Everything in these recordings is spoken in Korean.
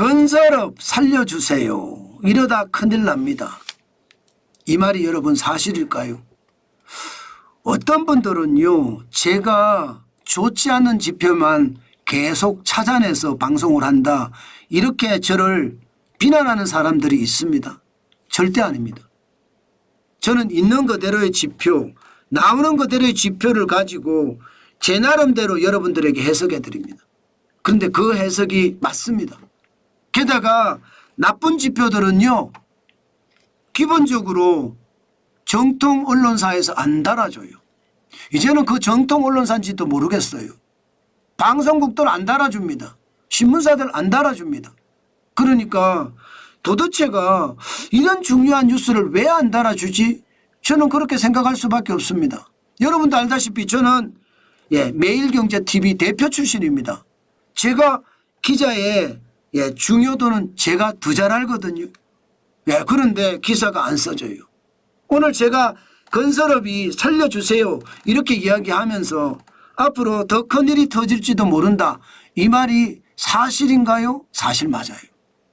건설업 살려주세요. 이러다 큰일 납니다. 이 말이 여러분 사실일까요? 어떤 분들은요, 제가 좋지 않은 지표만 계속 찾아내서 방송을 한다. 이렇게 저를 비난하는 사람들이 있습니다. 절대 아닙니다. 저는 있는 그대로의 지표, 나오는 그대로의 지표를 가지고 제 나름대로 여러분들에게 해석해 드립니다. 그런데 그 해석이 맞습니다. 게다가 나쁜 지표들은요, 기본적으로 정통 언론사에서 안 달아줘요. 이제는 그 정통 언론사인지도 모르겠어요. 방송국들 안 달아줍니다. 신문사들 안 달아줍니다. 그러니까 도대체가 이런 중요한 뉴스를 왜 안 달아주지? 저는 그렇게 생각할 수밖에 없습니다. 여러분도 알다시피 저는 예, 매일경제TV 대표 출신입니다. 제가 기자의 예, 중요도는 제가 더 잘 알거든요. 예, 그런데 기사가 안 써져요. 오늘 제가 건설업이 살려주세요. 이렇게 이야기하면서 앞으로 더 큰 일이 터질지도 모른다. 이 말이 사실인가요? 사실 맞아요.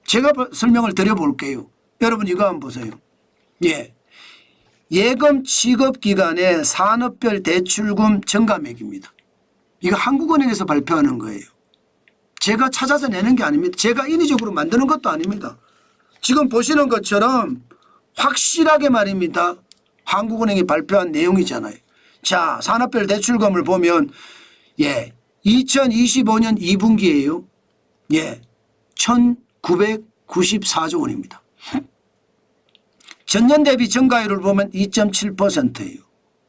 제가 버- 설명을 드려볼게요. 여러분 이거 한번 보세요. 예. 예금 취급 기간의 산업별 대출금 증감액입니다. 이거 한국은행에서 발표하는 거예요. 제가 찾아서 내는 게 아닙니다. 제가 인위적으로 만드는 것도 아닙니다. 지금 보시는 것처럼 확실하게 말입니다. 한국은행이 발표한 내용이잖아요. 자, 산업별 대출금을 보면 예, 2025년 2분기에요. 예, 1,994조 원입니다. 전년 대비 증가율을 보면 2.7%예요.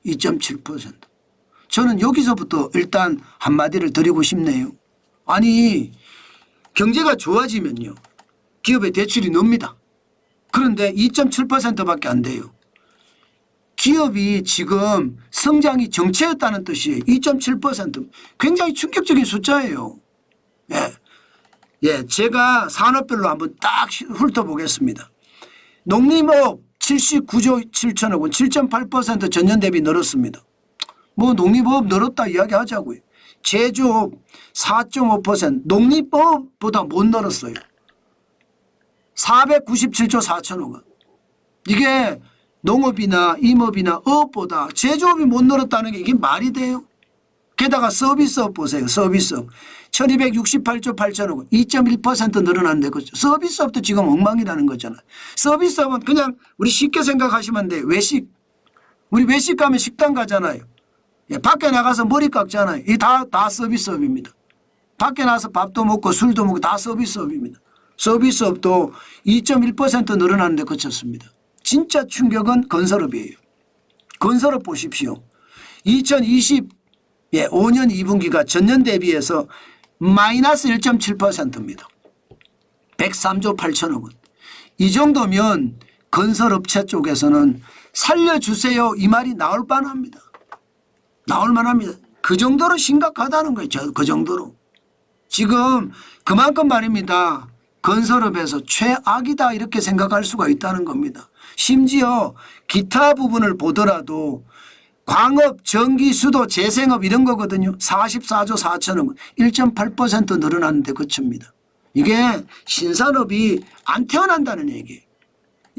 2.7%. 저는 여기서부터 일단 한마디를 드리고 싶네요. 아니, 경제가 좋아지면요. 기업의 대출이 늡니다. 그런데 2.7%밖에 안 돼요. 기업이 지금 성장이 정체였다는 뜻이에요. 2.7% 굉장히 충격적인 숫자예요. 예. 예, 제가 산업별로 한번 딱 훑어보겠습니다. 농림업 79조 7천억 원, 7.8% 전년 대비 늘었습니다. 뭐 농림업 늘었다 이야기하자고요. 제조업 4.5%, 농림법보다 못 늘었어요. 497조 4천억 원. 이게 농업이나 임업이나 업보다 제조업이 못 늘었다는 게 이게 말이 돼요? 게다가 서비스업 보세요. 서비스업. 1268조 8천억 원. 2.1% 늘어났는데 그죠? 서비스업도 지금 엉망이라는 거잖아요. 서비스업은 그냥 우리 쉽게 생각하시면 돼요. 외식. 우리 외식 가면 식당 가잖아요. 예, 밖에 나가서 머리 깎잖아요. 이 다, 다 서비스업입니다. 밖에 나서 밥도 먹고 술도 먹고 다 서비스업입니다. 서비스업도 2.1% 늘어났는데 그쳤습니다. 진짜 충격은 건설업이에요. 건설업 보십시오. 2020 예, 5년 2분기가 전년 대비해서 마이너스 1.7%입니다. 103조 8천억 원. 이 정도면 건설업체 쪽에서는 살려주세요 이 말이 나올 뻔합니다. 나올 만합니다. 그 정도로 심각하다는 거예요. 저- 그 정도로. 지금 그만큼 말입니다. 건설업에서 최악이다 이렇게 생각할 수가 있다는 겁니다. 심지어 기타 부분을 보더라도 광업, 전기, 수도, 재생업 이런 거거든요. 44조 4천억 원, 1.8% 늘어났는데 그칩니다. 이게 신산업이 안 태어난다는 얘기예요.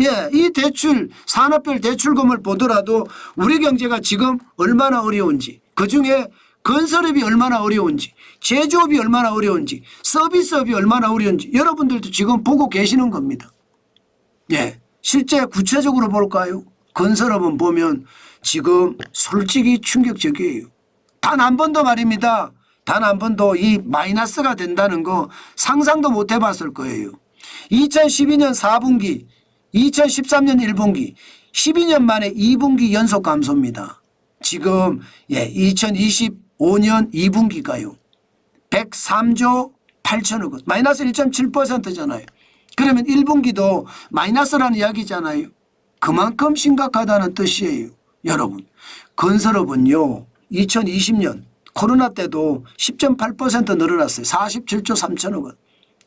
예, 이 대출, 산업별 대출금을 보더라도 우리 경제가 지금 얼마나 어려운지, 그 중에 건설업이 얼마나 어려운지, 제조업이 얼마나 어려운지, 서비스업이 얼마나 어려운지 여러분들도 지금 보고 계시는 겁니다. 예, 실제 구체적으로 볼까요? 건설업은 보면 지금 솔직히 충격적이에요. 단 한 번도 말입니다. 단 한 번도 이 마이너스가 된다는 거 상상도 못 해봤을 거예요. 2012년 4분기, 2013년 1분기, 12년 만에 2분기 연속 감소입니다. 지금 예, 2025년 2분기가요. 103조 8천억 원, 마이너스 1.7%잖아요. 그러면 1분기도 마이너스라는 이야기잖아요. 그만큼 심각하다는 뜻이에요. 여러분, 건설업은요, 2020년 코로나 때도 10.8% 늘어났어요. 47조 3천억 원.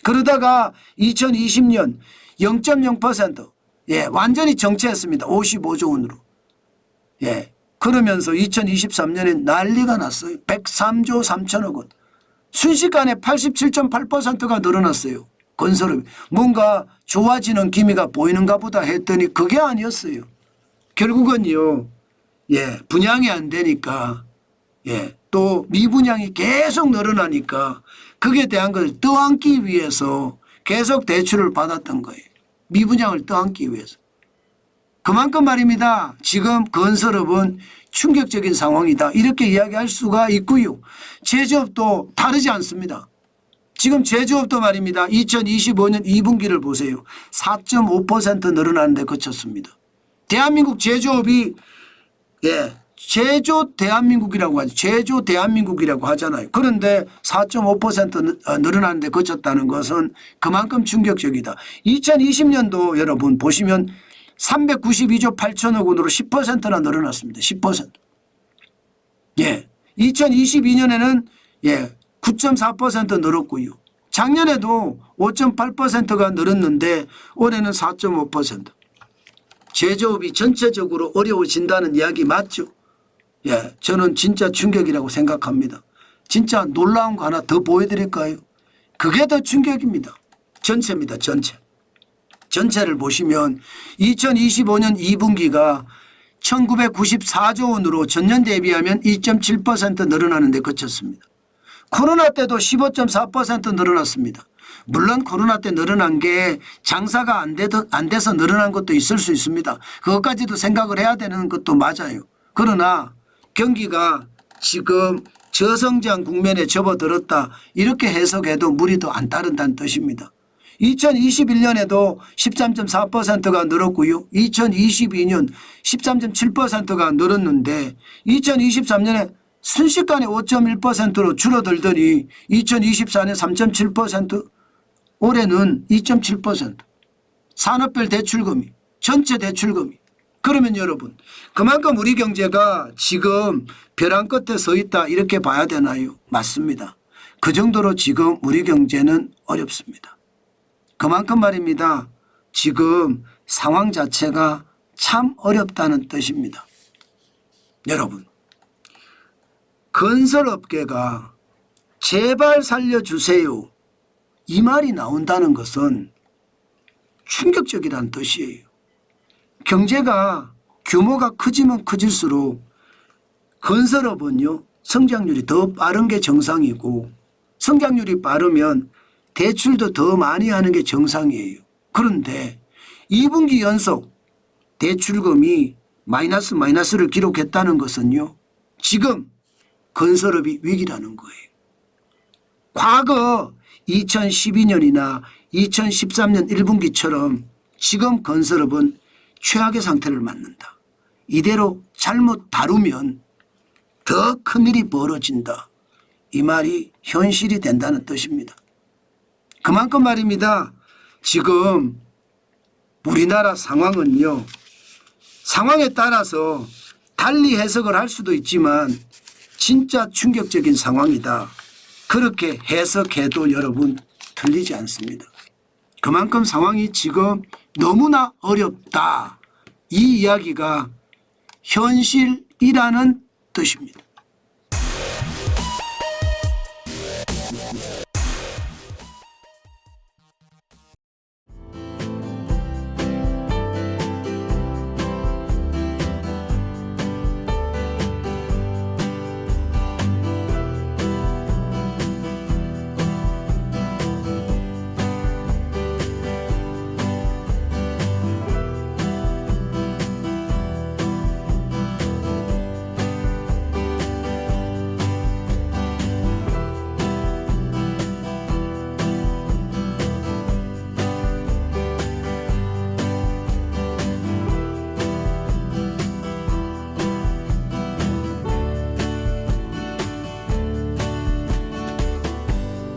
그러다가 2020년 0.0% 예, 완전히 정체했습니다. 55조 원으로. 예. 그러면서 2023년에 난리가 났어요. 103조 3천억 원. 순식간에 87.8%가 늘어났어요. 건설업 뭔가 좋아지는 기미가 보이는가 보다 했더니 그게 아니었어요. 결국은요. 예, 분양이 안 되니까 예, 또 미분양이 계속 늘어나니까 그에 대한 걸 떠안기 위해서 계속 대출을 받았던 거예요. 미분양을 떠안기 위해서. 그만큼 말입니다. 지금 건설업은 충격적인 상황이다. 이렇게 이야기할 수가 있고요. 제조업도 다르지 않습니다. 지금 제조업도 말입니다. 2025년 2분기를 보세요. 4.5% 늘어나는데 그쳤습니다. 대한민국 제조업이 예, 제조 대한민국이라고 하죠. 제조 대한민국이라고 하잖아요. 그런데 4.5% 느- 어, 늘어나는데 그쳤다는 것은 그만큼 충격적이다. 2020년도 여러분 보시면 392조 8천억 원으로 10%나 늘어났습니다. 10%. 예. 2022년에는 예, 9.4% 늘었고요. 작년에도 5.8%가 늘었는데 올해는 4.5%. 제조업이 전체적으로 어려워진다는 이야기 맞죠? 예, 저는 진짜 충격이라고 생각합니다. 진짜 놀라운 거 하나 더 보여드릴까요? 그게 더 충격입니다. 전체입니다, 전체. 전체를 보시면 2025년 2분기가 1994조 원으로 전년 대비하면 2.7% 늘어나는 데 그쳤습니다. 코로나 때도 15.4% 늘어났습니다. 물론 코로나 때 늘어난 게 장사가 안, 되더, 안 돼서 늘어난 것도 있을 수 있습니다. 그것까지도 생각을 해야 되는 것도 맞아요. 그러나 경기가 지금 저성장 국면에 접어들었다 이렇게 해석해도 무리도 안 따른다는 뜻입니다. 2021년에도 13.4%가 늘었고요. 2022년 13.7%가 늘었는데 2023년에 순식간에 5.1%로 줄어들더니 2024년 3.7% 올해는 2.7% 산업별 대출금이 전체 대출금이 그러면 여러분 그만큼 우리 경제가 지금 벼랑 끝에 서 있다 이렇게 봐야 되나요? 맞습니다. 그 정도로 지금 우리 경제는 어렵습니다. 그만큼 말입니다. 지금 상황 자체가 참 어렵다는 뜻입니다. 여러분, 건설업계가 제발 살려주세요. 이 말이 나온다는 것은 충격적이라는 뜻이에요. 경제가 규모가 커지면 커질수록 건설업은요, 성장률이 더 빠른 게 정상이고 성장률이 빠르면 대출도 더 많이 하는 게 정상이에요. 그런데 2분기 연속 대출금이 마이너스 마이너스를 기록했다는 것은요. 지금 건설업이 위기라는 거예요. 과거 2012년이나 2013년 1분기처럼 지금 건설업은 최악의 상태를 맞는다. 이대로 잘못 다루면 더 큰일이 벌어진다. 이 말이 현실이 된다는 뜻입니다. 그만큼 말입니다. 지금 우리나라 상황은요. 상황에 따라서 달리 해석을 할 수도 있지만 진짜 충격적인 상황이다. 그렇게 해석해도 여러분 틀리지 않습니다. 그만큼 상황이 지금 너무나 어렵다. 이 이야기가 현실이라는 뜻입니다.